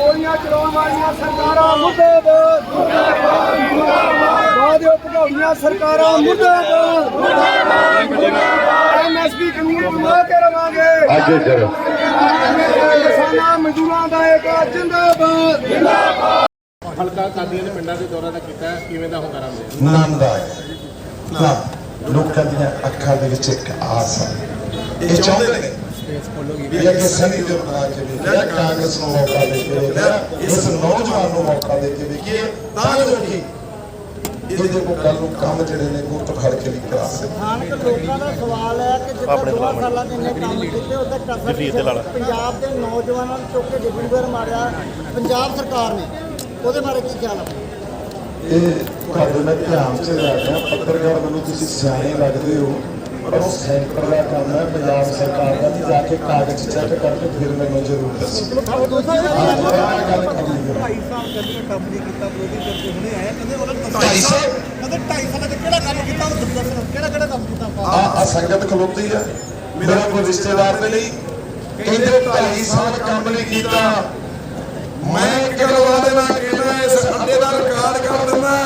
ਗੋਲੀਆਂ ਚਲਾਉਣ ਵਾਲੀਆਂ ਸਰਕਾਰਾਂ ਮੁਰਦਾਬਾਦ। ਮੁਰਦਾਬਾਦ ਮੁਰਦਾਬਾਦ ਭਗੌੜੀਆਂ ਸਰਕਾਰਾਂ ਮੁਰਦਾਬਾਦ। ਮੁਰਦਾਬਾਦ ਐਮਐਸਪੀ ਕਾਨੂੰਨ ਬਣਾ ਕੇ ਰਵਾਂਗੇ। ਅੱਗੇ ਕਰੋ ਕਿਸਾਨਾਂ ਮਜ਼ਦੂਰਾਂ ਦਾ ਇੱਕ ਜਿੰਦਾਬਾਦ। ਹਲਕਾ ਕਾਦੀਆਂ ਨੇ ਪਿੰਡਾਂ ਦੇ ਦੌਰਾ ਦਾ ਕੀਤਾ ਕਿਵੇਂ ਦਾ ਹੁੰਗਾਰਾ ਮਿਲਿਆ ਆਨੰਦ ਆਇਆ ਨਾ ਲੋਕਾਂ ਦੀਆਂ ਅੱਖਾਂ ਦੇ ਵਿੱਚ ਇੱਕ ਆਸ ਹੈ। ਇਹ ਚਾਹੁੰਦੇ ਨੇ? ਵੀ ਅੱਗੇ ਸਨੀ ਦੇ ਬਣਾ ਕੇ ਵੇਖਿਆ ਕਾਂਗਰਸ ਨੂੰ ਮੌਕਾ ਦੇ ਕੇ ਵੇਖਿਆ ਇਸ ਨੌਜਵਾਨ ਨੂੰ ਮੌਕਾ ਦੇ ਕੇ ਵੇਖੀਏ ਤਾਂ ਜੋ ਕਿ ਇਹਦੇ ਕੋਲ ਕੱਲ ਨੂੰ ਕੰਮ ਜਿਹੜੇ ਨੇ ਗੁੱਟ ਫੜ ਕੇ ਵੀ ਕਰਾ ਸਕਣ। ਸਥਾਨਕ ਲੋਕਾਂ ਦਾ ਸਵਾਲ ਹੈ ਕਿ ਜਿੱਦਾਂ ਦੋ ਸਾਲਾਂ ਦੇ ਨੇ ਕੰਮ ਕੀਤੇ ਉਹਦਾ ਕਸਰ ਪੰਜਾਬ ਦੇ ਨੌਜਵਾਨਾਂ ਨੂੰ ਚੁੱਕ ਕੇ ਡਿਬੜੀਗੜ੍ਹ ਮਾਰਿਆ ਪੰਜਾਬ ਸਰਕਾਰ ਨੇ। ਉਹਦੇ ਬਾਰੇ ਕੀ ਖਿਆਲ ਹੈ ਇਹ ਤੁਹਾਡੇ ਮੈਂ ਧਿਆਨ ਚ ਰੱਖਿਆ ਪੱਤਰਕਾਰ ਮੈਨੂੰ ਤੁਸੀਂ ਸਿਆਣੇ ਲੱਗਦੇ ਹੋ। ਪਰ ਉਹ ਸੈਂਟਰ ਦਾ ਕੰਮ ਹੈ ਪੰਜਾਬ ਸਰਕਾਰ ਦਾ ਤੇ ਜਾ ਕੇ ਕਾਗਜ਼ ਚੈੱਕ ਕਰਕੇ ਫਿਰ ਮੈਨੂੰ ਜ਼ਰੂਰ ਦੱਸੋ ਹਾਂ ਗੱਲ ਕਰਨੀ ਹੈ ਢਾਈ ਸਾਲ ਕਹਿੰਦੇ ਕੰਮ ਨਹੀਂ ਕੀਤਾ ਵਿਰੋਧੀ ਕਰਕੇ ਹੁਣੇ ਆਇਆ ਕਹਿੰਦੇ ਉਹਨਾਂ ਨੇ ਢਾਈ ਸਾਲ? ਕਹਿੰਦੇ ਢਾਈ ਸਾਲਾਂ ਚ ਕਿਹੜਾ ਕੰਮ ਕੀਤਾ ਉਹ ਦੱਸੋ ਕਿਹੜਾ ਕਿਹੜਾ ਕੰਮ ਕੀਤਾ ਆਪਾਂ ਆ ਆ ਸੰਗਤ ਖਲੋਤੀ ਆ। ਮੇਰਾ ਕੋਈ ਰਿਸ਼ਤੇਦਾਰ ਤੇ ਨਹੀਂ। ਕਹਿੰਦੇ 2.5 ਸਾਲ ਕੰਮ ਨਹੀਂ ਕੀਤਾ। ਮੈਂ ਕਰਵਾ ਦੇਣਾ ਕਹਿੰਦਾ, ਇਸ ਅੱਡੇ ਦਾ ਰਿਕਾਰਡ ਕਰ ਦਿੰਦਾ।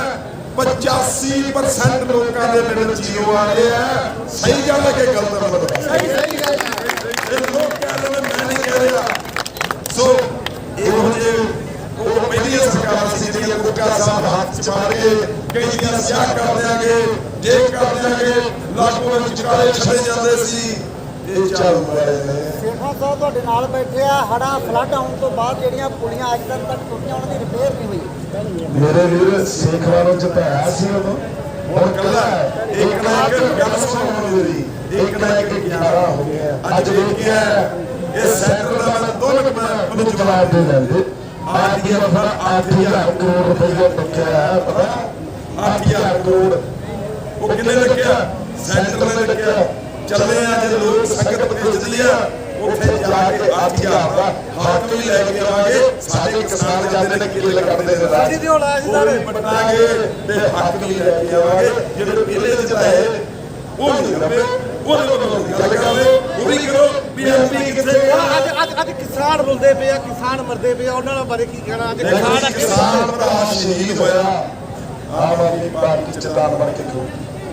85% ਲੋਕਾਂ ਦੇ ਪਿੰਡ ਜੀਓ ਆ ਰਹੇ ਆ। ਸਹੀ ਗੱਲ ਹੈ ਕਿ ਗਲਤ ਹੈ ਮਤਲਬ? ਸਹੀ ਸਹੀ ਗੱਲ ਇਹ ਲੋਕ ਕਹਿੰਦੇ ਨੇ ਮੈਂ ਨਹੀਂ ਕਹਿ ਰਿਹਾ। ਸੋ ਇਹੋ ਜਿਹੇ ਉਹ ਪਹਿਲੀਆਂ ਸਰਕਾਰਾਂ ਸੀ ਜਿਹੜੀਆਂ ਗੁਟਕਾ ਸਾਹਿਬ ਹੱਥ ਚ ਮਾਰ ਕਈ ਦੀਆਂ ਸਿਆਹ ਕਰ ਦਿਆਂਗੇ ਦੇਖ ਕਰ ਦਿਆਂਗੇ ਲਾਗੂ ਵਿੱਚ ਕਾਲੇ ਛੱਡੇ ਜਾਂਦੇ ਸੀ। ਇਹ ਝਾੜੂ ਵਾਲੇ ਨੇ ਸੇਖਾ ਸਾਹਿਬ ਤੁਹਾਡੇ ਨਾਲ ਬੈਠੇ ਆ ਹੜਾ ਫਲੱਡ ਆਉਣ ਤੋਂ ਬਾਅਦ ਜਿਹੜੀਆਂ ਪੁਲੀਆਂ ਅੱਜ ਤੱਕ ਟੁੱਟੀਆਂ ਉਹਨਾਂ ਦੀ ਰਿਪੇਅਰ ਨਹੀਂ ਹੋਈ। ਮੇਰੇ ਵੀਰ ਸਿੱਖ ਵਾਲੋਂ ਚ ਪਾਇਆ ਸੀ ਉਦੋਂ। ਹੁਣ ਕੱਲਾ ਇੱਕ ਨਾ ਇੱਕ ਗੱਲ ਸੁਣੋ ਮੇਰੀ ਇੱਕ ਨਾ ਇੱਕ 11 ਹੋ ਗਿਆ। ਅੱਜ ਵੇਖਿਆ ਇਹ ਸੈਂਟਰ ਦਾ ਦੋ ਮੈਂ ਮੈਨੂੰ ਜਵਾਬ ਦੇ ਲੈਂਦੇ ਆਦੀ ਵਫਾ 8000 ਕਰੋੜ ਰੁਪਏ ਹੈ ਪਤਾ? 8000 ਕਰੋੜ। ਉਹ ਕਿੰਨੇ ਲੱਗਿਆ ਸੈਂਟਰ ਨੇ ਲੱਗਿਆ ਚੱਲੇ ਆ ਜੇ ਲੋਕ ਸੰਗਤ ਭੇਜ ਲਿਆ ਉੱਥੇ ਜਾ ਕੇ 8000 ਦਾ ਹੱਕ ਵੀ ਲੈ ਕੇ ਆਵਾਂਗੇ। ਸਾਡੇ ਕਿਸਾਨ ਜਾਂਦੇ ਨੇ ਕਿੱਲੇ ਕੱਢਦੇ ਨੇ ਰਾਜ। ਦੀ ਵੀ ਪਟਾਂਗੇ ਤੇ ਹੱਕ ਵੀ ਲੈ ਕੇ ਆਵਾਂਗੇ। ਜਿਹੜੇ ਕਿੱਲੇ ਚ ਚਲਾਏ ਉਹ ਨਹੀਂ ਕਰਵੇ ਉਹ ਨਹੀਂ ਗੱਲ ਕਰਦੇ ਉਹ ਵੀ ਕਰੋ। ਵੀ ਐਮਪੀ ਕਿੱਥੇ ਅੱਜ ਅੱਜ ਅੱਜ ਕਿਸਾਨ ਰੁਲਦੇ ਪਏ ਆ ਕਿਸਾਨ ਮਰਦੇ ਪਏ ਆ। ਉਹਨਾਂ ਬਾਰੇ ਕੀ ਕਹਿਣਾ? ਅੱਜ ਕਿਸਾਨ ਕਿਸਾਨ ਭਰਾ ਸ਼ਹੀਦ ਹੋਇਆ। ਆਮ ਆਦਮੀ ਪਾਰਟੀ ਚ ਦਾਨ ਬਣ ਕੇ ਖੋ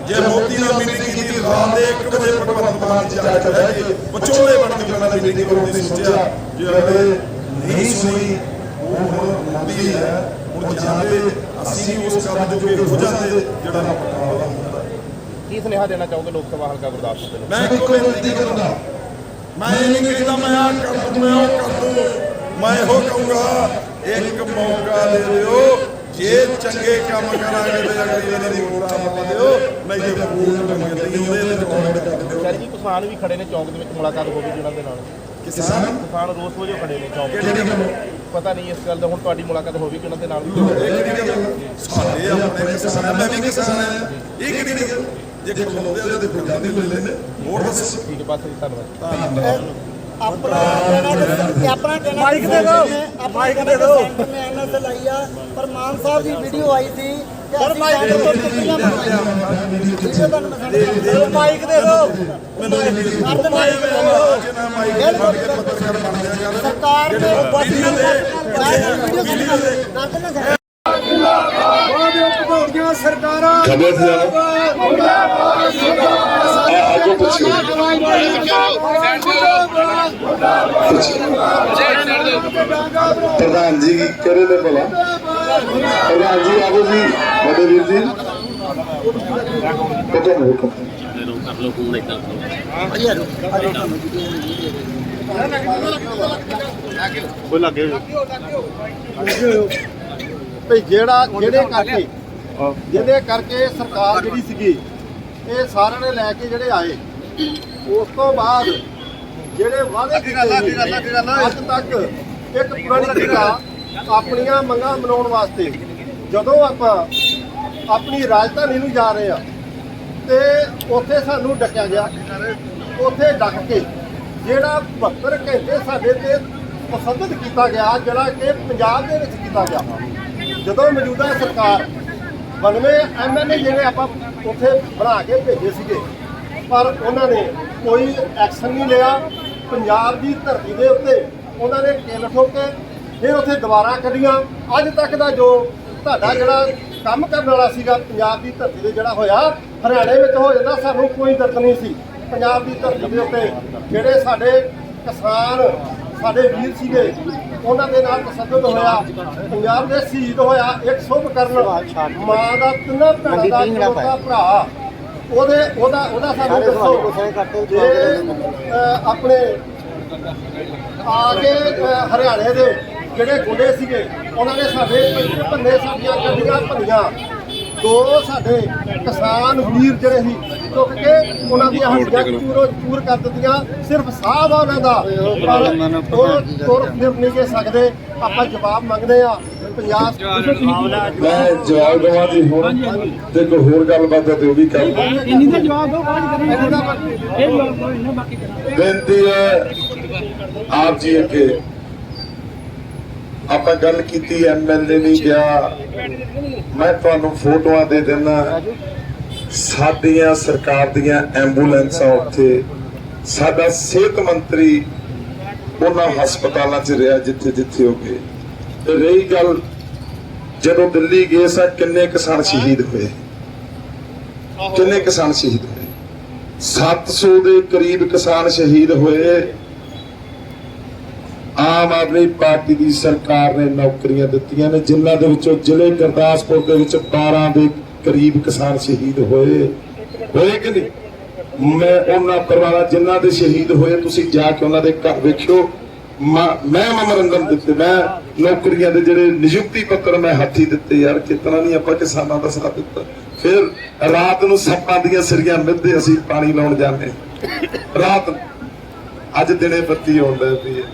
ਜੇ ਮੋਦੀ ਨਾਲ ਮੀਟਿੰਗ ਕੀਤੀ ਰਾਤ ਦੇ 1 ਵਜੇ ਭਗਵੰਤ ਮਾਨ ਜੀ ਕੇ ਬਹਿ ਗਏ ਵਿਚੋਲੇ ਬਣ ਕੇ ਉਹਨਾਂ ਨੇ ਮੀਟਿੰਗ ਕਰਾਉਣ ਦੀ ਸੋਚਿਆ ਜੇ ਉਹਨੇ ਨਹੀਂ ਸੁਣੀ ਉਹ ਹੁਣ ਮੋਦੀ ਹੈ ਹੁਣ ਜਾਂਦੇ ਅਸੀਂ ਉਸ ਕੰਮ ਜੋਗੇ ਹੋ ਜਾਂਦੇ ਜਿਹੜਾ ਨਾ ਪਟਾਵਾ ਹੁੰਦਾ। ਕੀ ਸੁਨੇਹਾ ਦੇਣਾ ਚਾਹੋਗੇ ਲੋਕ ਸਭਾ ਹਲਕਾ ਗੁਰਦਾਸਪੁਰ ਦੇ ਮੈਂ ਕੋਈ ਬੇਨਤੀ ਕਰਦਾ ਮੈਂ ਇਹ ਨਹੀਂ ਕਹਿੰਦਾ ਮੈਂ ਆ ਕਰ ਦੂੰ ਮੈਂ ਉਹ ਕਰ ਦੂੰ ਮੈਂ ਇਹੋ ਕਹੂੰਗਾ ਇੱਕ ਮੌਕਾ ਦੇ ਦਿਓ ਜੇ ਚੰਗੇ ਕੰਮ ਕਰਾਂਗੇ ਤੇ ਅਗਲੀ ਵਾਰੀ ਦੀ ਵੋਟਾਂ ਪਾ ਦਿਓ ਨਹੀਂ ਤੇ ਵੋਟ ਮੰਗਦੇ ਉਹਦੇ ਤੇ ਕੌਣ ਕੱਢ ਦਿਓ। ਸਰ ਜੀ ਕਿਸਾਨ ਵੀ ਖੜੇ ਨੇ ਚੌਂਕ ਦੇ ਵਿੱਚ ਮੁਲਾਕਾਤ ਹੋ ਗਈ ਉਹਨਾਂ ਦੇ ਨਾਲ। ਕਿਸਾਨ? ਕਿਸਾਨ ਰੋਸ ਵਜੋਂ ਖੜੇ ਨੇ ਚੌਂਕ ਗੱਲ? ਪਤਾ ਨਹੀਂ ਇਸ ਗੱਲ ਦਾ ਹੁਣ ਤੁਹਾਡੀ ਮੁਲਾਕਾਤ ਹੋ ਗਈ ਕਿ ਉਹਨਾਂ ਦੇ ਨਾਲ ਸਾਡੇ ਆਪਣੇ ਕਿਸਾਨ ਆ, ਮੈਂ ਵੀ ਕਿਸਾਨ ਆ। ਇਹ ਕਿਹੜੀ ਜੇ ਖਲੋਦੇ ਉਹਦੇ ਤੇ ਕੋਈ ਗੱਲ ਨਹੀਂ ਲੈ ਲੈਣੇ ਹੋਰ ਦੱਸੋ। ਠੀਕ ਹੈ ਬਸ ਜੀ ਧੰਨਵਾਦ। ਆਪਣਾ ਕਹਿਣਾ ਕਿ ਆਪਣਾ ਕਹਿਣਾ ਮਾਈਕ ਦੇ ਦਿਓ। ਮਾਈਕ ਦੇ ਦਿਓ। ਮੈਂ ਇਹਨਾਂ ਤੇ ਲਾਈ ਆ। ਪਰ ਮਾਨ ਸਾਹਿਬ ਦੀ ਵੀਡੀਓ ਆਈ ਸੀ ਸਰ ਮਾਈਕ ਦੇ ਦਿਓ। ਕਿੰਨੀਆਂ ਵੀਡੀਓ ਤੁਹਾਨੂੰ ਮੈਂ ਕਰ ਬਣ ਜਾ ਕਰ ਨੇ ਕਰ ਪ੍ਰਧਾਨ ਜੀ ਭਲਾ ਪ੍ਰਧਾਨ ਜੀ ਆਵੋ ਜੀ। ਵੱਡੇ ਵੀਰ ਜੀ ਹੁਕਮ ਹੁਕਮ ਭਈ ਜਿਹੜਾ ਜਿਹੜੇ ਕਰਕੇ ਜਿਹਦੇ ਕਰਕੇ ਸਰਕਾਰ ਜਿਹੜੀ ਸੀਗੀ ਇਹ ਸਾਰਿਆਂ ਨੇ ਲੈ ਕੇ ਜਿਹੜੇ ਆਏ ਉਸ ਤੋਂ ਬਾਅਦ ਜਿਹੜੇ ਵਾਅਦੇ ਕੀਤੇ ਅੱਜ ਤੱਕ ਇੱਕ ਪੁਰਾਣੀ ਕਿਰਾ ਆਪਣੀਆਂ ਮੰਗਾਂ ਮਨਾਉਣ ਵਾਸਤੇ ਜਦੋਂ ਆਪਾਂ ਆਪਣੀ ਰਾਜਧਾਨੀ ਨੂੰ ਜਾ ਰਹੇ ਆ ਤੇ ਉੱਥੇ ਸਾਨੂੰ ਡੱਕਿਆ ਗਿਆ ਉੱਥੇ ਡੱਕ ਕੇ ਜਿਹੜਾ 72 ਘੰਟੇ ਸਾਡੇ ਤੇ ਤਸੱਦਦ ਕੀਤਾ ਗਿਆ ਜਿਹੜਾ ਕਿ ਪੰਜਾਬ ਦੇ ਵਿੱਚ ਕੀਤਾ ਗਿਆ। ਜਦੋਂ ਮੌਜੂਦਾ ਸਰਕਾਰ 92 ਐਮਐਲਏ ਜਿਹੜੇ ਆਪਾਂ ਉੱਥੇ ਬਣਾ ਕੇ ਭੇਜੇ ਸੀਗੇ ਪਰ ਉਹਨਾਂ ਨੇ ਕੋਈ ਐਕਸ਼ਨ ਨਹੀਂ ਲਿਆ। ਪੰਜਾਬ ਦੀ ਧਰਤੀ ਦੇ ਉੱਤੇ ਉਹਨਾਂ ਨੇ ਕਿੱਲ ਠੋਕੇ ਫਿਰ ਉੱਥੇ ਦੁਬਾਰਾ ਕੱਢੀਆਂ। ਅੱਜ ਤੱਕ ਦਾ ਜੋ ਤੁਹਾਡਾ ਜਿਹੜਾ ਕੰਮ ਕਰਨ ਵਾਲਾ ਸੀਗਾ ਪੰਜਾਬ ਦੀ ਧਰਤੀ ਤੇ ਜਿਹੜਾ ਹੋਇਆ ਹਰਿਆਣੇ ਵਿੱਚ ਹੋ ਜਾਂਦਾ ਸਾਨੂੰ ਕੋਈ ਦਰਦ ਨਹੀਂ ਸੀ। ਪੰਜਾਬ ਦੀ ਧਰਤੀ ਦੇ ਉੱਤੇ ਜਿਹੜੇ ਸਾਡੇ ਕਿਸਾਨ ਸਾਡੇ ਵੀਰ ਸੀਗੇ ਉਹਨਾਂ ਦੇ ਨਾਲ ਤਸੱਦਦ ਹੋਇਆ ਪੰਜਾਬ ਦੇ ਸ਼ਹੀਦ ਹੋਇਆ ਇੱਕ ਸ਼ੁਭ ਕਰਨ। ਮਾਂ ਦਾ ਤਿੰਨਾਂ ਭੈਣਾਂ ਦਾ ਭਰਾ। ਉਹਦੇ ਉਹਦਾ ਉਹਦਾ ਸਾਨੂੰ ਦੱਸੋ। ਜੇ ਅਹ, ਆਪਣੇ ਆ ਕੇ ਅਹ, ਹਰਿਆਣੇ ਦੇ ਜਿਹੜੇ ਗੁੰਡੇ ਸੀਗੇ ਉਹਨਾਂ ਨੇ ਸਾਡੇ ਪਿੰਡ ਭੰਨੇ ਸਾਡੀਆਂ ਗੱਡੀਆਂ ਭੰਨੀਆਂ। ਦੋ ਸਾਡੇ ਕਿਸਾਨ ਵੀਰ ਜਿਹੜੇ ਸੀ ਚੁੱਕ ਕੇ ਉਹਨਾਂ ਦੀਆਂ ਹੱਡੀਆਂ ਚੂਰੋ ਚੂਰ ਕਰ ਦਿੱਤੀਆਂ। ਸਿਰਫ ਸਾਹ ਵਾ ਉਹਨਾਂ ਦਾ। ਪਰ ਉਹ ਤੁਰ ਫਿਰ ਨਹੀਂ ਕੇ ਸਕਦੇ ਆਪਾਂ ਜਵਾਬ ਮੰਗਦੇ ਆ ਮੈਂ ਜਵਾਬ ਦਵਾਂ ਜੀ ਹੁਣ ਤੇ ਕੋਈ ਹੋਰ ਗੱਲਬਾਤ ਹੈ ਤੇ ਉਹ ਵੀ ਕਰ ਇੰਨੀ ਦਾ ਜਵਾਬ ਦਿਓ ਬਾਅਦ ਕਰਨੀ ਇਹ ਜਵਾਬ ਦਿਓ ਇਹਨਾਂ ਬਾਕੀ ਕਰਾਂਗੇ ਬੇਨਤੀ ਹੈ, ਆਪ ਜੀ ਅੱਗੇ। ਆਪਾਂ ਗੱਲ ਕੀਤੀ ਐਮਐਲਏ ਨਹੀਂ ਗਿਆ ਮੈਂ ਤੁਹਾਨੂੰ ਫੋਟੋਆਂ ਦੇ ਦਿੰਦਾ ਸਾਡੀਆਂ ਸਰਕਾਰ ਦੀਆਂ ਐਂਬੂਲੈਂਸਾਂ ਉੱਥੇ ਸਾਡਾ ਸਿਹਤ ਮੰਤਰੀ ਉਹਨਾਂ ਹਸਪਤਾਲਾਂ 'ਚ ਰਿਹਾ ਜਿੱਥੇ ਜਿੱਥੇ ਉਹ ਗਏ ਤੇ ਰਹੀ ਗੱਲ, ਜਦੋਂ ਦਿੱਲੀ ਗਏ ਸਾਂ, ਕਿੰਨੇ ਕਿਸਾਨ ਸ਼ਹੀਦ ਹੋਏ? ਕਿੰਨੇ ਕਿਸਾਨ ਸ਼ਹੀਦ ਹੋਏ? 700 ਦੇ ਕਰੀਬ ਕਿਸਾਨ ਸ਼ਹੀਦ ਹੋਏ। ਆਮ ਆਦਮੀ ਪਾਰਟੀ ਦੀ ਸਰਕਾਰ ਨੇ ਨੌਕਰੀਆਂ ਦਿੱਤੀਆਂ ਨੇ, ਜਿਨ੍ਹਾਂ ਦੇ ਵਿੱਚੋਂ ਜ਼ਿਲ੍ਹੇ ਗੁਰਦਾਸਪੁਰ ਦੇ ਵਿੱਚ 12 ਦੇ ਕਰੀਬ ਕਿਸਾਨ ਸ਼ਹੀਦ ਹੋਏ। ਹੋਏ ਕਿ ਨਹੀਂ? ਮੈਂ ਉਹਨਾਂ ਪਰਿਵਾਰਾਂ ਜਿਨ੍ਹਾਂ ਦੇ ਸ਼ਹੀਦ ਹੋਏ, ਤੁਸੀਂ ਜਾ ਕੇ ਉਹਨਾਂ ਦੇ ਘਰ ਵੇਖਿਓ। ਮੈਂ- ਮੈਂ ਦਿੱਤੇ, ਮੈਂ ਨੌਕਰੀਆਂ ਦੇ ਜਿਹੜੇ ਨਿਯੁਕਤੀ ਪੱਤਰ ਮੈਂ ਹੱਥੀ ਦਿੱਤੇ, ਯਾਰ ਕਿਤਨਾ ਨਹੀਂ ਆਪਾਂ ਕਿਸਾਨਾਂ ਦਾ ਸਾਥ ਦਿੱਤਾ। ਫਿਰ ਰਾਤ ਨੂੰ ਸੱਪਾਂ ਦੀਆਂ ਸਿਰੀਆਂ ਮਿੱਧੇ ਅਸੀਂ ਪਾਣੀ ਲਾਉਣ ਜਾਂਦੇ ਰਾਤ ਅੱਜ ਦਿਨੇ ਬੱਤੀ ਆਉਂਦਾ ਪਈ ਹੈ।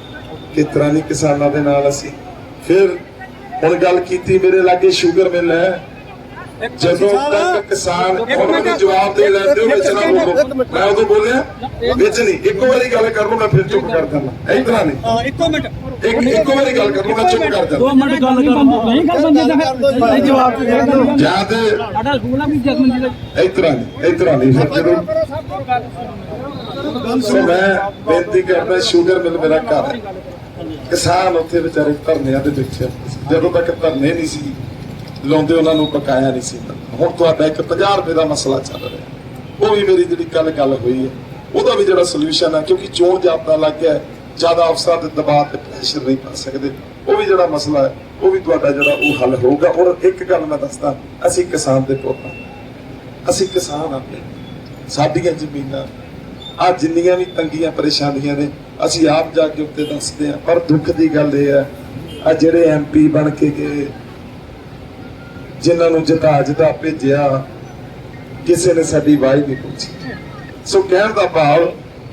ਕਿਤਨਾ ਨਹੀਂ ਕਿਸਾਨਾਂ ਦੇ ਨਾਲ ਅਸੀਂ। ਫਿਰ ਹੁਣ ਗੱਲ ਕੀਤੀ ਮੇਰੇ ਲਾਗੇ ਸ਼ੂਗਰ ਮਿਲ ਹੈ। ਜਦੋਂ ਤੱਕ ਕਿਸਾਨ ਹੁਣ ਮੈਨੂੰ ਜਵਾਬ ਦੇ ਲੈਂਦੇ ਹੋ ਵਿੱਚ ਨਾ ਬੋਲੋ ਮੈਂ ਉਦੋਂ ਬੋਲਿਆ ਵਿੱਚ ਨਹੀਂ ਇੱਕੋ ਵਾਰੀ ਗੱਲ ਕਰ ਲਓ ਮੈਂ ਫਿਰ ਚੁੱਪ ਕਰ ਦਿੰਦਾ ਇਤਨਾ ਨਹੀਂ। ਹਾਂ ਇੱਕੋ ਮਿੰਟ। ਇੱਕ ਇੱਕੋ ਵਾਰੀ ਗੱਲ ਕਰ ਲਓ ਮੈਂ ਚੁੱਪ ਕਰ ਦਿੰਦਾ ਮਿੰਟ ਗੱਲ ਕਰ ਨਹੀਂ ਗੱਲ ਬੰਦੇ ਦਾ ਫਿਰ। ਜਵਾਬ ਦੇ ਦਿਓ। ਜਾਂ ਤੇ ਸਾਡਾ ਸਕੂਲ ਆ ਵੀ ਜਸਮਨ ਜੀ ਦਾ ਇਤਨਾ ਨਹੀਂ ਇਤਨਾ ਨਹੀਂ। ਫਿਰ ਜਦੋਂ ਸੋ ਮੈਂ ਬੇਨਤੀ ਕਰਦਾ ਸ਼ੂਗਰ ਮਿਲ ਮੇਰਾ ਘਰ ਹੈ। ਕਿਸਾਨ ਉੱਥੇ ਵਿਚਾਰੇ ਧਰਨਿਆਂ ਤੇ ਬੈਠੇ। ਜਦੋਂ ਤੱਕ ਧਰਨੇ ਨਹੀਂ ਸੀ ਲਾਉਂਦੇ ਉਹਨਾਂ ਨੂੰ ਪਕਾਇਆ ਨਹੀਂ ਸੀ। ਹੁਣ ਤੁਹਾਡਾ ਇੱਕ 50 ਰੁਪਏ ਦਾ ਮਸਲਾ ਚੱਲ ਰਿਹਾ। ਉਹ ਵੀ ਮੇਰੀ ਜਿਹੜੀ ਕੱਲ ਗੱਲ ਹੋਈ ਹੈ, ਉਹਦਾ ਵੀ ਜਿਹੜਾ ਸੋਲੂਸ਼ਨ ਹੈ, ਕਿਉਂਕਿ ਚੋਣ ਜਾਬਤਾ ਲੱਗ ਗਿਆ ਜ਼ਿਆਦਾ ਅਫਸਰਾਂ ਦੇ ਦਬਾਅ ਤੇ ਪ੍ਰੈਸ਼ਰ ਨਹੀਂ ਪਾ ਸਕਦੇ। ਉਹ ਵੀ ਜਿਹੜਾ ਮਸਲਾ ਹੈ, ਉਹ ਵੀ ਤੁਹਾਡਾ ਜਿਹੜਾ ਉਹ ਹੱਲ ਹੋਊਗਾ। ਔਰ ਇੱਕ ਗੱਲ ਮੈਂ ਦੱਸਦਾ, ਅਸੀਂ ਕਿਸਾਨ ਦੇ ਪੁੱਤ ਹਾਂ। ਅਸੀਂ ਕਿਸਾਨ ਹਾਂ ਸਾਡੀਆਂ ਜ਼ਮੀਨਾਂ ਆ ਜਿੰਨੀਆਂ ਵੀ ਤੰਗੀਆਂ ਪਰੇਸ਼ਾਨੀਆਂ ਨੇ, ਅਸੀਂ ਆਪ ਜਾ ਕੇ ਉੱਤੇ ਦੱਸਦੇ ਆ ਪਰ ਦੁੱਖ ਦੀ ਗੱਲ ਇਹ ਹੈ ਆ ਜਿਹੜੇ ਐਮਪੀ ਬਣ ਕੇ ਗਏ ਜਿਨ੍ਹਾਂ ਨੂੰ ਜਿਤਾ ਜਿਤਾ ਭੇਜਿਆ, ਕਿਸੇ ਨੇ ਸਾਡੀ ਵਾਈ ਨਹੀਂ ਪੁੱਛੀ। ਸੋ ਕਹਿਣ ਦਾ ਭਾਵ,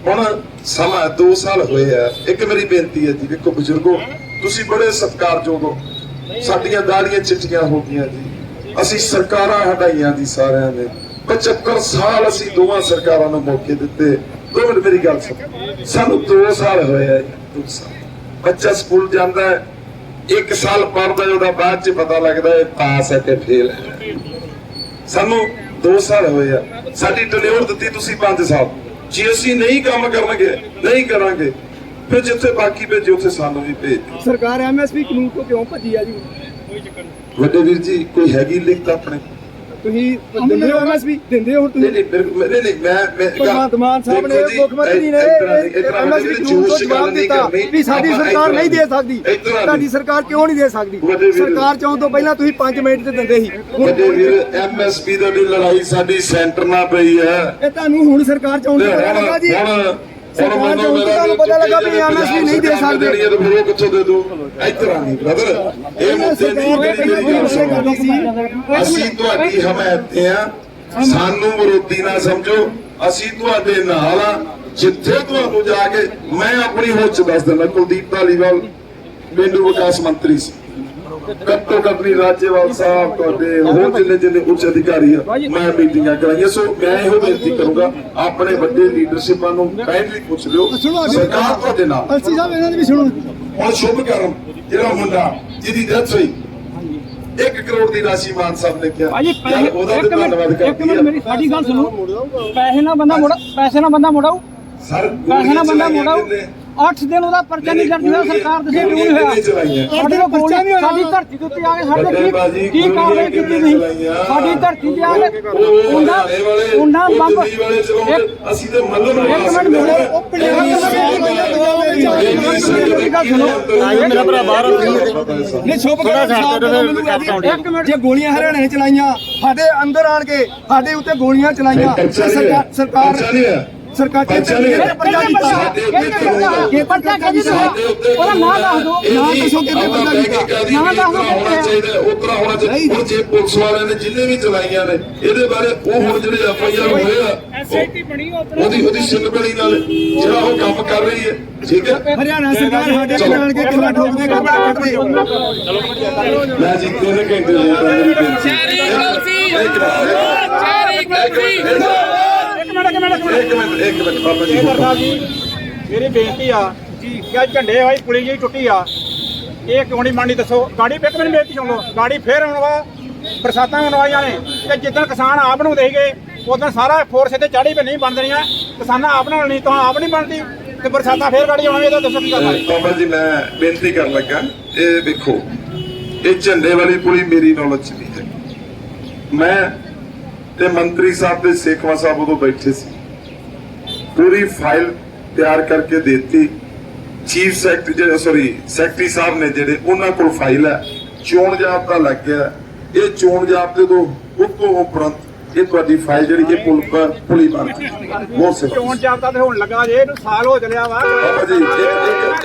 ਹੁਣ ਸਮਾਂ 2 ਸਾਲ ਹੋਏ ਆ ਇੱਕ ਮੇਰੀ ਬੇਨਤੀ ਹੈ ਜੀ, ਵੇਖੋ ਬਜ਼ੁਰਗੋ, ਤੁਸੀਂ ਬੜੇ ਸਤਿਕਾਰਯੋਗ ਹੋ। ਸਾਡੀਆਂ ਦਾੜੀਆਂ ਚਿੱਟੀਆਂ ਹੋ ਗਈਆਂ ਜੀ। ਅਸੀਂ ਸਰਕਾਰਾਂ ਹਟਾਈਆਂ ਦੀ ਸਾਰਿਆਂ ਨੇ। 75 ਸਾਲ ਅਸੀਂ ਦੋਵਾਂ ਸਰਕਾਰਾਂ ਨੂੰ ਮੌਕੇ ਦਿੱਤੇ। ਦੋ ਮਿੰਟ ਮੇਰੀ ਗੱਲ ਸੁਣ। ਸਾਨੂੰ 2 ਸਾਲ ਹੋਏ ਆ 2 ਸਾਲ। ਬੱਚਾ ਸਕੂਲ ਜਾਂਦਾ ਹੈ ਇੱਕ ਸਾਲ ਪੜ੍ਹਦਾ ਉਹਦਾ ਬਾਅਦ ਚ ਪਤਾ ਲੱਗਦਾ ਹੈ ਪਾਸ ਹੈ ਕਿ ਫੇਲ ਹੈ। ਸਾਨੂੰ 2 ਸਾਲ ਹੋਏ ਆ। ਸਾਡੀ ਟਨਿਓਰ ਦਿੱਤੀ ਤੁਸੀਂ 5 ਸਾਲ। ਜੇ ਅਸੀਂ ਨਹੀਂ ਕੰਮ ਕਰਨਗੇ ਨਹੀਂ ਕਰਾਂਗੇ ਫਿਰ ਜਿੱਥੇ ਬਾਕੀ ਭੇਜੇ ਉੱਥੇ ਸਾਨੂੰ ਵੀ ਭੇਜ। ਸਰਕਾਰ ਐਮਐਸਪੀ ਕਾਨੂੰਨ ਤੋਂ ਕਿਉਂ ਭੱਜੀ ਆ ਜੀ? ਵੱਡੇ ਵੀਰ ਜੀ ਕੋਈ ਹੈਗੀ ਲਿਖਤ ਆਪਣੇ? ਤੁਸੀਂ ਦਿੰਦੇ ਹੋ ਐਮਐਸਪੀ ਦਿੰਦੇ ਹੋ ਨਹੀਂ ਤੁਸੀਂ? ਨਹੀਂ ਮੇਰੇ- ਨਹੀਂ ਨਹੀਂ ਮੈਂ ਮੈਂ ਭਗਵੰਤ ਮਾਨ ਸਾਹਿਬ ਨੇ ਦੇਖੋ ਜੀ, ਮੁੱਖ ਮੰਤਰੀ ਨੇ ਇਸ ਤਰ੍ਹਾਂ ਦੀ- ਇਸ ਤਰ੍ਹਾਂ ਦੀ ਐਮਐਸਪੀ ਕਾਨੂੰਨ ਤੋਂ ਜੋਸ਼ ਗੱਲ ਜਵਾਬ ਨਹੀਂ ਦਿੱਤਾ ਕਰਨੀ। ਵੀ ਸਾਡੀ ਸਰਕਾਰ ਨਹੀਂ ਦੇ ਸਕਦੀ। ਤੁਹਾਡੀ ਸਰਕਾਰ ਕਿਉਂ ਨਹੀਂ ਦੇ ਸਕਦੀ? ਸਰਕਾਰ ਚਾਹੁਣ ਤੋਂ ਪਹਿਲਾਂ ਤੁਸੀਂ 5 ਮਿੰਟ ਤੇ ਦਿੰਦੇ ਸੀ। ਹੁਣ ਵੱਡੇ ਵੀਰ ਐਮਐਸਪੀ ਦਾ ਵੀ ਲੜਾਈ ਸਾਡੀ ਸੈਂਟਰ ਨਾਲ ਪਈ ਹੈ। ਇਹ ਤੁਹਾਨੂੰ ਹੁਣ ਸਰਕਾਰ ਤੇ ਜੀ। ਹੁਣ ਸਰਕਾਰ ਹੁਣ ਚਾਹੁਣ ਤੋਂ ਤੁਹਾਨੂੰ ਪਤਾ ਲੱਗਾ ਵੀ ਐਮਐਸਪੀ ਨਹੀਂ ਦੇ ਸਕਦੇ। ਦੇਣੀ ਹੈ ਤਾਂ ਫਿਰ ਉਹ ਕਿੱਥੋਂ ਦੇ ਦੂ ਇਤਰਾ ਨਹੀਂ ਬ੍ਰਦਰ ਇਹ ਮੁੱਦੇ ਦੀ ਜਿਹੜੀ ਮੇਰੀ ਗੱਲ ਸੁਣੋ ਅਸੀਂ ਤੁਹਾਡੀ ਹਮਾਇਤ ਤੇ ਆ। ਸਾਨੂੰ ਵਿਰੋਧੀ ਨਾ ਸਮਝੋ। ਅਸੀਂ ਤੁਹਾਡੇ ਨਾਲ ਆ। ਜਿੱਥੇ ਤੁਹਾਨੂੰ ਜਾ ਕੇ ਮੈਂ ਆਪਣੀ ਹੋਚ ਦੱਸ ਦਿੰਦਾ ਕੁਲਦੀਪ ਧਾਲੀਵਾਲ ਪਿੰਡੂ ਵਿਕਾਸ ਮੰਤਰੀ ਸੀ। ਕੱਟੋ ਕੱਟਨੀ ਰਾਜੇਵਾਲ ਸਾਹਿਬ ਤੁਹਾਡੇ ਹੋਰ ਜਿੰਨੇ ਜਿੰਨੇ ਉੱਚ ਅਧਿਕਾਰੀ ਆ ਮੈਂ ਮੀਟਿੰਗਾਂ ਕਰਾਈਆਂ ਸੋ ਮੈਂ ਇਹੋ ਬੇਨਤੀ ਕਰੂੰਗਾ ਆਪਣੇ ਵੱਡੇ ਲੀਡਰਸ਼ਿਪਾਂ ਨੂੰ ਕਾਇੰਡਲੀ ਪੁੱਛ ਲਿਓ। ਸਰਕਾਰ ਤੁਹਾਡੇ ਨਾਲ। ਅਲਸੀ ਸਾਹਿਬ ਇਹਨਾਂ ਦੀ ਵੀ ਸੁਣੋ। ਹੁਣ ਸ਼ੁਭ ਕਰਮ ਜਿਹੜਾ ਮੁੰਡਾ ਜਿਹਦੀ ਡੈਥ ਹੋਈ 1 ਕਰੋੜ ਦੀ ਰਾਸ਼ੀ ਮਾਨ ਸਾਹਿਬ ਨੇ ਕਿਹਾ। ਭਾਜੀ ਪੈਸੇ ਇੱਕ ਮਿੰਟ ਇੱਕ ਮਿੰਟ ਮੇਰੀ ਸਾਡੀ ਗੱਲ ਸੁਣੋ। ਪੈਸੇ ਨਾਲ ਬੰਦਾ ਮੋੜਾ ਪੈਸੇ ਨਾਲ ਬੰਦਾ ਮੋੜਾਓ। ਸਰ ਪੈਸੇ ਨਾਲ ਬੰਦਾ ਕਿਹਨੇ? 8 ਦਿਨ ਉਹਦਾ ਪਰਚਾ ਨਹੀਂ ਦਰਜ ਹੋਇਆ ਸਰਕਾਰ ਦੱਸੇ ਕਿਉਂ ਨਹੀਂ ਹੋਇਆ? ਸਾਡੇ ਕੋਲ ਗੋਲੀਆਂ ਨਹੀਂ ਸਾਡੀ ਧਰਤੀ ਦੇ ਉੱਤੇ ਆ ਕੇ ਸਾਡੇ ਕੀ ਕੀ ਕਾਰਵਾਈ ਕੀਤੀ ਨਹੀਂ ਸਾਡੀ ਧਰਤੀ ਤੇ ਆ ਕੇ ਉਹਨਾਂ ਉਹਨਾਂ ਬੰਬ ਅਸੀਂ ਤੇ ਮੱਲਣ ਇੱਕ ਮਿੰਟ ਮੇਰੇ ਉਹ ਮੇਰਾ ਭਰਾ ਬਾਹਰ ਨਹੀਂ ਇੱਕ ਮਿੰਟ। ਜੇ ਗੋਲੀਆਂ ਹਰਿਆਣੇ ਨੇ ਚਲਾਈਆਂ ਸਾਡੇ ਅੰਦਰ ਆਣ ਕੇ ਸਾਡੇ ਉੱਤੇ ਗੋਲੀਆਂ ਚਲਾਈਆਂ ਤੇ ਸਰਕਾਰ ਸਰਕਾਰ ਸਰਕਾਰ ਪਰਚਾ ਨਹੀਂ ਹੈ। ਪਰਚਾ ਕੀਤਾ ਇਹ ਪਰਚਾ ਕਹਿੰਦੇ ਤੁਸੀਂ ਉਹਦਾ ਨਾਂ ਦੱਸ ਦਿਓ। ਨਾ ਦੱਸੋ ਕਿੰਨੇ ਬੰਦਾ ਕੀਤਾ ਨਾ ਦੱਸ ਦਿਓ ਹੋਣਾ ਚਾਹੀਦਾ ਉਤਰਾ ਹੋਣਾ ਚਾਹੀਦਾ ਹੁਣ ਜੇ ਪੁਲਿਸ ਵਾਲਿਆਂ ਨੇ ਜਿੰਨੇ ਵੀ ਚਲਾਈਆਂ ਨੇ ਇਹਦੇ ਬਾਰੇ ਉਹ ਹੁਣ ਜਿਹੜੇ ਐਫ ਆਈ ਆਰ ਹੋਏ ਆ ਐਸਆਈਟੀ ਬਣੀ ਉਹਦੀ ਉਹਦੀ ਸਿੰਗਬਲੀ ਨਾਲ ਜਿਹੜਾ ਉਹ ਕੰਮ ਕਰ ਰਹੀ ਹੈ। ਠੀਕ ਹੈ? ਹਰਿਆਣਾ ਸਰਕਾਰ ਸਾਡੇ ਕੋਲ ਆਣ ਕੇ ਕਿੰਨਾ ਠੋਕਦੇ ਕੰਮ ਕਰਦੇ। ਮੈਂ ਜੀ ਤਿੰਨ ਘੰਟੇ ਲਈ ਤਾਂ ਮੇਰੀ ਇੱਕ ਮਿੰਟ ਇੱਕ ਮਿੰਟ। ਇੱਕ ਮਿੰਟ ਬਾਬਾ ਜੀ। ਸਾਹਿਬ ਜੀ ਮੇਰੀ ਬੇਨਤੀ ਆ ਕਿ ਆਹ ਝੰਡੇ ਵਾਲੀ ਪੁਲੀ ਜਿਹੀ ਟੁੱਟੀ ਆ ਇਹ ਕਿਉਂ ਨਹੀਂ ਮੰਨੀ ਦੱਸੋ? ਗਾੜੀ ਇੱਕ ਮਿੰਟ ਬੇਨਤੀ ਸੁਣ ਲਓ। ਗਾੜੀ ਫੇਰ ਆਉਣ ਵਾ ਬਰਸਾਤਾਂ ਆਉਣ ਵਾਲੀਆਂ ਨੇ ਤੇ ਜਿੱਦਣ ਕਿਸਾਨ ਆਪ ਨੂੰ ਦੇਗੇ ਉਦੋਂ ਸਾਰਾ ਫੋਰਸ ਤੇ ਚਾੜੀ ਪੇ ਨਹੀਂ ਬਣ ਦੇਣੀਆਂ ਕਿਸਾਨਾਂ ਆਪ ਨਾਲ ਨਹੀਂ ਤਾਂ ਆਪ ਨਹੀਂ ਬਣਦੀ ਤੇ ਬਰਸਾਤਾਂ ਫੇਰ ਗਾੜੀ ਆਉਣਗੇ ਤਾਂ ਦੱਸੋ ਕੀ ਕਰਨਾ। ਬਾਬਾ ਜੀ ਮੈਂ ਬੇਨਤੀ ਕਰਨ ਲੱਗਾ ਇਹ ਦੇਖੋ ਇਹ ਝੰਡੇ ਵਾਲੀ ਪੁਲੀ ਮੇਰੀ ਨੌਲੇਜ ਚ ਨਹੀਂ ਹੈ। ਮੈਂ ਤੇ ਮੰਤਰੀ ਸਾਹਿਬ ਦੇ ਸੇਖਵਾ ਸਾਹਿਬ ਉਦੋਂ ਬੈਠੇ ਸੀ। ਪੂਰੀ ਫਾਈਲ ਤਿਆਰ ਕਰਕੇ ਦਿੱਤੀ। ਚੀਫ ਸੈਕਟਰੀ ਜਿਹੜੇ ਸੌਰੀ ਸੈਕਟਰੀ ਸਾਹਿਬ ਨੇ ਜਿਹੜੇ ਉਹਨਾਂ ਕੋਲ ਫਾਈਲ ਹੈ। ਚੋਣ ਜਾਬਤਾ ਲੱਗ ਗਿਆ ਇਹ ਚੋਣ ਜਾਬਤੇ ਤੋਂ ਉਤੋਂ ਉਪਰੰਤ ਇਹ ਤੁਹਾਡੀ ਫਾਈਲ ਜਿਹੜੀ ਇਹ ਪੁਲ ਪਰ ਪੁਲੀ ਬਣ ਗਈ। ਬਹੁਤ ਚੋਣ ਸਿਫਾਰਿਸ਼ ਜਾਬਤਾ ਤੇ ਹੋਣ ਲੱਗਾ ਜੇ ਇਹਨੂੰ ਸਾਲ ਹੋ ਚੱਲਿਆ ਵਾ। ਬਾਬਾ ਜੀ ਇੱਕ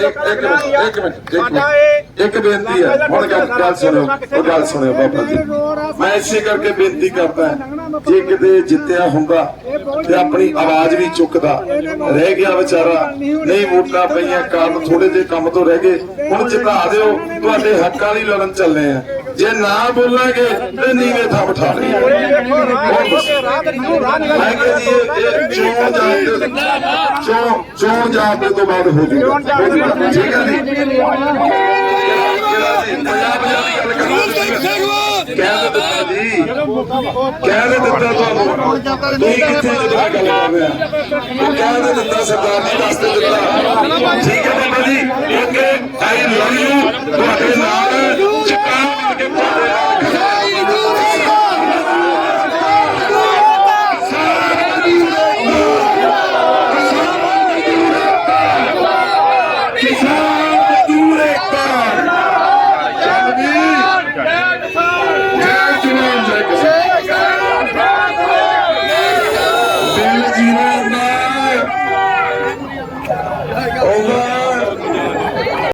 ਇੱਕ ਇੱਕ ਇੱਕ ਇੱਕ ਮਿੰਟ ਇੱਕ ਮਿੰਟ ਇੱਕ ਬੇਨਤੀ ਹੈ। ਹੁਣ ਗੱਲ ਗੱਲ ਸੁਣੋ ਉਹ ਗੱਲ ਸੁਣਿਓ ਬਾਬਾ ਜੀ। ਮੈਂ ਇਸੇ ਕਰਕੇ ਬੇਨਤੀ ਕਰਦਾ ਜੇ ਕਿਤੇ ਜਿੱਤਿਆ ਹੁੰਦਾ ਤੇ ਆਪਣੀ ਆਵਾਜ਼ ਵੀ ਚੁੱਕਦਾ। ਰਹਿ ਗਿਆ ਵਿਚਾਰਾ। ਨਹੀਂ ਵੋਟਾਂ ਪਈਆਂ ਕਾਰਨ ਥੋੜੇ ਜਿਹੇ ਕੰਮ ਤੋਂ ਰਹਿ ਗਏ। ਹੁਣ ਜਿਤਾ ਦਿਓ, ਤੁਹਾਡੇ ਹੱਕਾਂ ਲਈ ਲੜਨ ਚੱਲੇ ਆ। ਜੇ ਨਾ ਬੋਲਾਂਗੇ, ਤੇ ਨੀਵੇਂ ਥਾਂ ਬਿਠਾ ਲਈ ਮੈਂ ਕਿਹਾ ਇਹ ਚੋਣ ਜਾਬਤੇ ਚੋਣ ਚੋਣ ਜਾਬਤੇ ਤੋਂ ਬਾਅਦ ਹੋ ਜੂਗਾ ਠੀਕ ਹੈ ਜੀ? ਪੰਜਾਬ ਦੀ ਗੱਲ ਕਰੋ ਕਹਿ ਦਿੱਤਾ ਜੀ ਕਹਿ ਦਿੱਤਾ ਤੁਹਾਨੂੰ ਤੁਸੀਂ ਕਿੱਥੇ ਜਿਹੜਾ ਗੱਲ ਕਰ ਰਿਹਾ ਉਹ ਕਹਿ ਦਿੱਤਾ ਸਰਕਾਰ ਨੇ ਦੱਸ ਦਿੱਤਾ ਠੀਕ ਹੈ Baba ji okay I love you ਤੁਹਾਡੇ ਨਾਲ ਚਿੱਟਾ ਕਰਕੇ ਤੁਹਾਡੇ ਨਾਲ